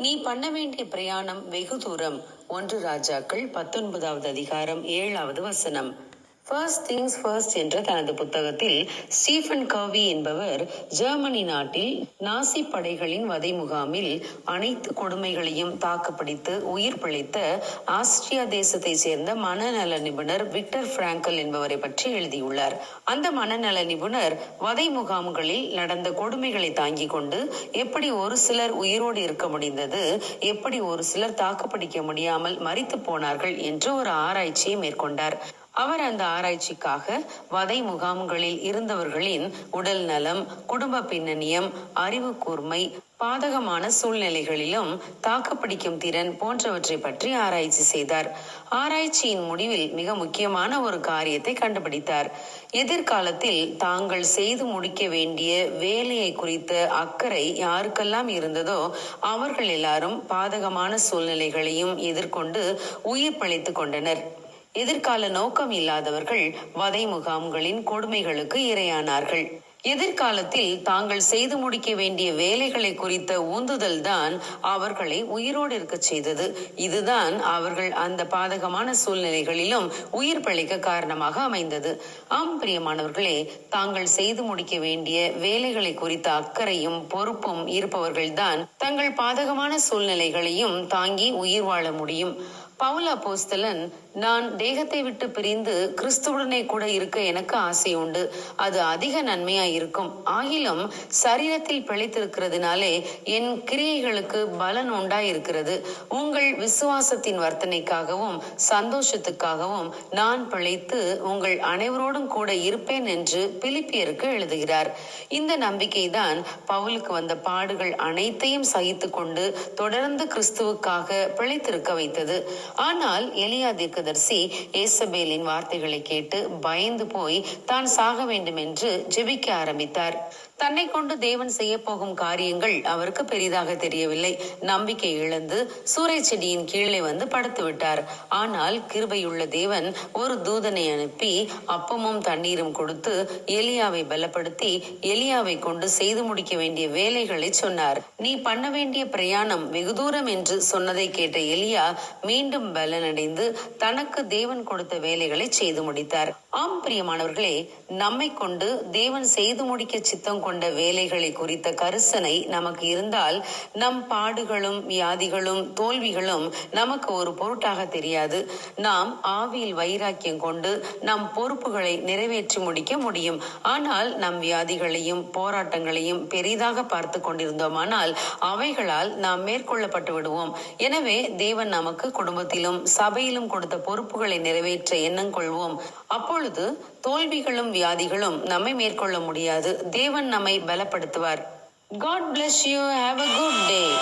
நீ பண்ண வேண்டிய பிரயாணம் வெகு தூரம். ஒன்று ராஜாக்கள் பத்தொன்பதாவது அதிகாரம் ஏழாவது வசனம். ஃபர்ஸ்ட் திங்ஸ் ஃபர்ஸ்ட் என்ற தனது புத்தகத்தில் ஸ்டீஃபன் கர்வி என்பவர் ஜெர்மனி நாட்டில் நாசி படைகளின் வதை முகாமில் அனைத்து கொடுமைகளையும் தாக்குப்பிடித்து உயிர் பிழைத்த ஆஸ்திரியா தேசத்தை சேர்ந்த மனநல நிபுணர் விக்டர் பிராங்கல் என்பவரை பற்றி எழுதியுள்ளார். அந்த மனநல நிபுணர் வதை முகாம்களில் நடந்த கொடுமைகளை தாங்கிக் கொண்டு எப்படி ஒரு சிலர் உயிரோடு இருக்க முடிந்தது எப்படி ஒரு சிலர் தாக்குப்பிடிக்க முடியாமல் மறித்து போனார்கள் என்று ஒரு ஆராய்ச்சியை மேற்கொண்டார். அவர் அந்த ஆராய்ச்சிக்காக வதை முகாம்களில் இருந்தவர்களின் உடல் நலம் குடும்ப பின்னணியம் அறிவு கூர்மை பாதகமான சூழ்நிலைகளிலும் தாக்குப்பிடிக்கும் திறன் போன்றவற்றை பற்றி ஆராய்ச்சி செய்தார். ஆராய்ச்சியின் முடிவில் மிக முக்கியமான ஒரு காரியத்தை கண்டுபிடித்தார். எதிர்காலத்தில் தாங்கள் செய்து முடிக்க வேண்டிய வேலையை குறித்த அக்கறை யாருக்கெல்லாம் இருந்ததோ அவர்கள் எல்லாரும் பாதகமான சூழ்நிலைகளையும் எதிர்கொண்டு உயிர் பிழைத்து கொண்டனர். எதிர்கால நோக்கம் இல்லாதவர்கள் வதை முகாம்களின் கொடுமைகளுக்கு இரையானார்கள். எதிர்காலத்தில் தாங்கள் செய்து முடிக்க வேண்டிய வேலைகளை குறித்த ஊந்துதல் தான் அவர்களை உயிரோடு இருக்க செய்தது. இதுதான் அவர்கள் அந்த பாதகமான சூழ்நிலைகளிலும் உயிர் பிழைக்க காரணமாக அமைந்தது. ஆம் பிரியமானவர்களே தாங்கள் செய்து முடிக்க வேண்டிய வேலைகளை குறித்த அக்கறையும் பொறுப்பும் இருப்பவர்கள்தான் தங்கள் பாதகமான சூழ்நிலைகளையும் தாங்கி உயிர் வாழ முடியும். பவுலா போஸ்தலன் நான் தேகத்தை விட்டு பிரிந்து கிறிஸ்துவுடனே கூட இருக்க எனக்கு ஆசை உண்டு. அது அதிக நன்மையா இருக்கும் ஆகிலும் சரீரத்தில் பிழைத்திருக்கிறதுனாலே என் கிரியைகளுக்கு பலன் உண்டாயிருக்கிறது. உங்கள் விசுவாசத்தின் வர்த்தனைக்காகவும் சந்தோஷத்துக்காகவும் நான் பிழைத்து உங்கள் அனைவரோடும் கூட இருப்பேன் என்று பிலிப்பியருக்கு எழுதுகிறார். இந்த நம்பிக்கைதான் பவுலுக்கு வந்த பாடுகள் அனைத்தையும் சகித்து கொண்டு தொடர்ந்து கிறிஸ்துவுக்காக பிழைத்திருக்க வைத்தது. ஆனால் எலியா தீர்க்கதரிசி ஏசபேலின் வார்த்தைகளை கேட்டு பயந்து போய் தான் சாக வேண்டும் என்று ஜெபிக்க ஆரம்பித்தார். தன்னை கொண்டு தேவன் செய்ய போகும் காரியங்கள் அவருக்கு பெரிதாக தெரியவில்லை. நம்பிக்கை இழந்து சூறை செடியின் கீழே வந்து படுத்து விட்டார். ஆனால் கிருபையுள்ள தேவன் ஒரு தூதனை அனுப்பி அப்பமும் தண்ணீரும் கொடுத்து எலியாவை பலப்படுத்தி எலியாவை கொண்டு செய்து முடிக்க வேண்டிய வேலைகளை சொன்னார். நீ பண்ண வேண்டிய பிரயாணம் வெகு தூரம் என்று சொன்னதை கேட்ட எலியா மீண்டும் பலனடைந்து தனக்கு தேவன் கொடுத்த வேலைகளை செய்து முடித்தார். ஆம் பிரியமானவர்களே நம்மை கொண்டு தேவன் செய்து முடிக்க சித்தம் கொண்ட வேலைகளை குறித்த கரிசனை நமக்கு இருந்தால் நம் பாடுகளும் வியாதிகளும் தோல்விகளும் நமக்கு ஒரு பொருட்டாக தெரியாது. நாம் ஆவியில் வைராக்கியம் கொண்டு நம் பொறுப்புகளை நிறைவேற்றி முடிக்க முடியும். ஆனால் நம் வியாதிகளையும் போராட்டங்களையும் பெரிதாக பார்த்து கொண்டிருந்தோமானால் அவைகளால் நாம் மேற்கொள்ளப்பட்டு விடுவோம். எனவே தேவன் நமக்கு குடும்பத்திலும் சபையிலும் கொடுத்த பொறுப்புகளை நிறைவேற்ற எண்ணம் கொள்வோம். அப்பொழுது தோல்விகளும் வியாதிகளும் நம்மை மேற்கொள்ள முடியாது. தேவன் நம்மை பலப்படுத்துவார். God bless you have a good day